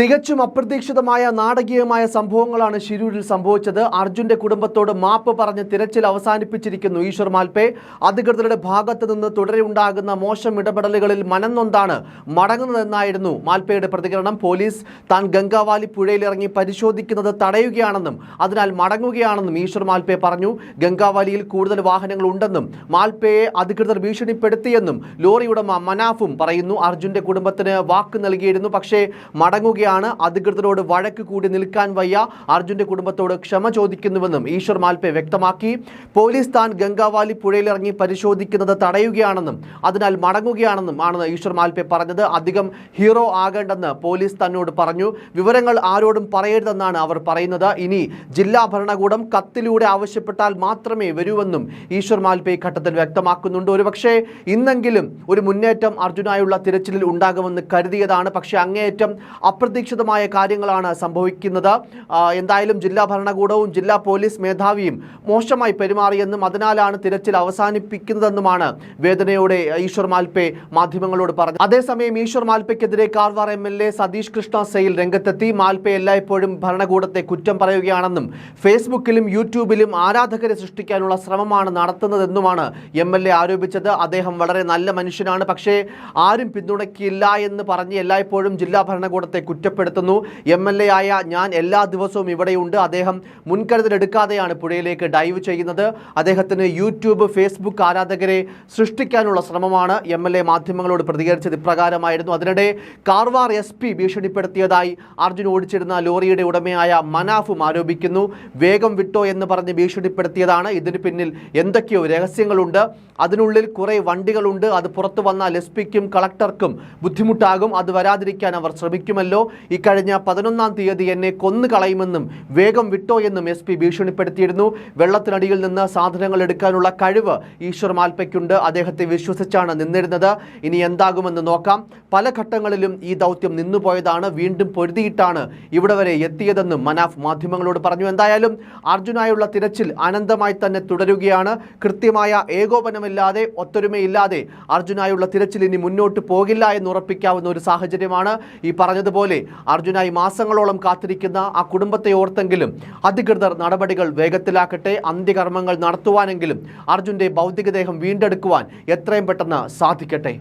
തികച്ചും അപ്രതീക്ഷിതമായ നാടകീയമായ സംഭവങ്ങളാണ് ശിരൂരിൽ സംഭവിച്ചത്. അർജുന്റെ കുടുംബത്തോട് മാപ്പ് പറഞ്ഞ് തിരച്ചിൽ അവസാനിപ്പിച്ചിരിക്കുന്നു ഈശ്വർ മാൽപേ. അധികൃതരുടെ ഭാഗത്തു നിന്ന് തുടരെയുണ്ടാകുന്ന മോശം ഇടപെടലുകളിൽ മനംനൊന്താണ് മടങ്ങുന്നതെന്നായിരുന്നു മാൽപേയുടെ പ്രതികരണം. പോലീസ് താൻ ഗംഗാവാലി പുഴയിലിറങ്ങി പരിശോധിക്കുന്നത് തടയുകയാണെന്നും അതിനാൽ മടങ്ങുകയാണെന്നും ഈശ്വർ മാൽപേ പറഞ്ഞു. ഗംഗാവാലിയിൽ കൂടുതൽ വാഹനങ്ങൾ ഉണ്ടെന്നും മാൽപേയെ അധികൃതർ ഭീഷണിപ്പെടുത്തിയെന്നും ലോറി ഉടമ മനാഫും പറയുന്നു. അർജുന്റെ കുടുംബത്തിന് വാക്ക് നൽകിയിരുന്നു പക്ഷേ മടങ്ങുകയാണ് അധികൃതരോട് വഴക്ക് കൂടി നിൽക്കാൻ വയ്യ. അർജുന്റെ കുടുംബത്തോട് ക്ഷമ ചോദിക്കുന്നുവെന്നും ഈശ്വർ മാൽപെ വ്യക്തമാക്കി. പോലീസ് താൻ ഗംഗാവാലി പുഴയിലിറങ്ങി പരിശോധിക്കുന്നത് തടയുകയാണെന്നും അതിനാൽ മടങ്ങുകയാണെന്നും ആണ് ഈശ്വർ മാൽപെ പറഞ്ഞത്. അധികം ഹീറോ ആകേണ്ടെന്ന് പോലീസ് തന്നോട് പറഞ്ഞു. വിവരങ്ങൾ ആരോടും പറയരുതെന്നാണ് അവർ പറയുന്നത്. ഇനി ജില്ലാ ഭരണകൂടം കത്തിലൂടെ ആവശ്യപ്പെട്ടാൽ മാത്രമേ വരൂവെന്നും ഈശ്വർ മാൽപെ ഘട്ടത്തിൽ വ്യക്തമാക്കുന്നുണ്ട്. ഒരുപക്ഷെ ഇന്നെങ്കിലും ഒരു മുന്നേറ്റം അർജുനായുള്ള തിരച്ചിലിൽ ഉണ്ടാകുമെന്ന് കരുതിയതാണ്. പക്ഷേ അങ്ങേയറ്റം അപ്രതീക്ഷിതമായ കാര്യങ്ങളാണ് സംഭവിക്കുന്നത്. എന്തായാലും ജില്ലാ ഭരണകൂടവും ജില്ലാ പോലീസ് മേധാവിയും മോശമായി പെരുമാറിയെന്നും അതിനാലാണ് തിരച്ചിൽ അവസാനിപ്പിക്കുന്നതെന്നുമാണ് വേദനയോടെ ഈശ്വർ മാൽപേ മാധ്യമങ്ങളോട് പറഞ്ഞത്. അതേസമയം Eshwar മാൽപേക്കെതിരെ Karwar M L A Satish Krishna Sail രംഗത്തെത്തി. മാൽപേ എല്ലായ്പ്പോഴും ഭരണകൂടത്തെ കുറ്റം പറയുകയാണെന്നും ഫേസ്ബുക്കിലും യൂട്യൂബിലും ആരാധകരെ സൃഷ്ടിക്കാനുള്ള ശ്രമമാണ് നടത്തുന്നതെന്നുമാണ് എം എൽ എ ആരോപിച്ചത്. അദ്ദേഹം വളരെ നല്ല മനുഷ്യനാണ്. പക്ഷേ ആരും പിന്തുണയ്ക്കില്ല എന്ന് പറഞ്ഞ് എല്ലായ്പ്പോഴും ജില്ലാ ഭരണകൂടത്തെ കുറ്റപ്പെടുത്തുന്നു. എം എൽ എ ആയ ഞാൻ എല്ലാ ദിവസവും ഇവിടെയുണ്ട്. അദ്ദേഹം മുൻകരുതലെടുക്കാതെയാണ് പുഴയിലേക്ക് ഡൈവ് ചെയ്യുന്നത്. അദ്ദേഹത്തിന് യൂട്യൂബ് ഫേസ്ബുക്ക് ആരാധകരെ സൃഷ്ടിക്കാനുള്ള ശ്രമമാണ് എം എൽ എ മാധ്യമങ്ങളോട് പ്രതികരിച്ചത് ഇപ്രകാരമായിരുന്നു. അതിനിടെ കാർവാർ എസ് പി ഭീഷണിപ്പെടുത്തിയതായി അർജുൻ ഓടിച്ചിരുന്ന ലോറിയുടെ ഉടമയായ മനാഫും ആരോപിക്കുന്നു. വേഗം വിട്ടോ എന്ന് പറഞ്ഞ് ഭീഷണിപ്പെടുത്തിയതാണ്. ഇതിന് പിന്നിൽ എന്തൊക്കെയോ രഹസ്യങ്ങളുണ്ട്. അതിനുള്ളിൽ കുറേ വണ്ടികളുണ്ട്. അത് പുറത്തു വന്നാൽ എസ് പിക്കും കളക്ടർക്കും ബുദ്ധിമുട്ടാകും. അത് വരാതിരിക്കാൻ അവർ ശ്രമിക്കുമല്ലോ. ഇക്കഴിഞ്ഞ പതിനൊന്നാം തീയതി എന്നെ കൊന്നു കളയുമെന്നും വേഗം വിട്ടോ എന്നും എസ് പി ഭീഷണിപ്പെടുത്തിയിരുന്നു. വെള്ളത്തിനടിയിൽ നിന്ന് സാധനങ്ങൾ എടുക്കാനുള്ള കഴിവ് ഈശ്വർ മാൽപ്പയ്ക്കുണ്ട്. അദ്ദേഹത്തെ വിശ്വസിച്ചാണ് നിന്നിരുന്നത്. ഇനി എന്താകുമെന്ന് നോക്കാം. പല ഘട്ടങ്ങളിലും ഈ ദൗത്യം നിന്നുപോയതാണ്. വീണ്ടും പൊരുതിയിട്ടാണ് ഇവിടെ വരെ എത്തിയതെന്നും മനാഫ് മാധ്യമങ്ങളോട് പറഞ്ഞു. എന്തായാലും അർജുനായുള്ള തിരച്ചിൽ അനന്തമായി തന്നെ തുടരുകയാണ്. കൃത്യമായ ഏകോപനമില്ലാതെ ഒത്തൊരുമയില്ലാതെ അർജുനായുള്ള തിരച്ചിൽ ഇനി മുന്നോട്ട് പോകില്ല എന്ന് ഉറപ്പിക്കാവുന്ന ഒരു സാഹചര്യമാണ് ഈ പറഞ്ഞതുപോലെ അർജുനായി മാസങ്ങളോളം കാത്തിരിക്കുന്ന ആ കുടുംബത്തെ ഓർത്തെങ്കിലും അധികൃതർ നടപടികൾ വേഗത്തിലാക്കട്ടെ അന്ത്യകർമ്മങ്ങൾ നടത്തുവാനെങ്കിലും അർജുന്റെ ഭൗതികദേഹം വീണ്ടെടുക്കുവാൻ എത്രയും പെട്ടെന്ന് സാധിക്കട്ടെ.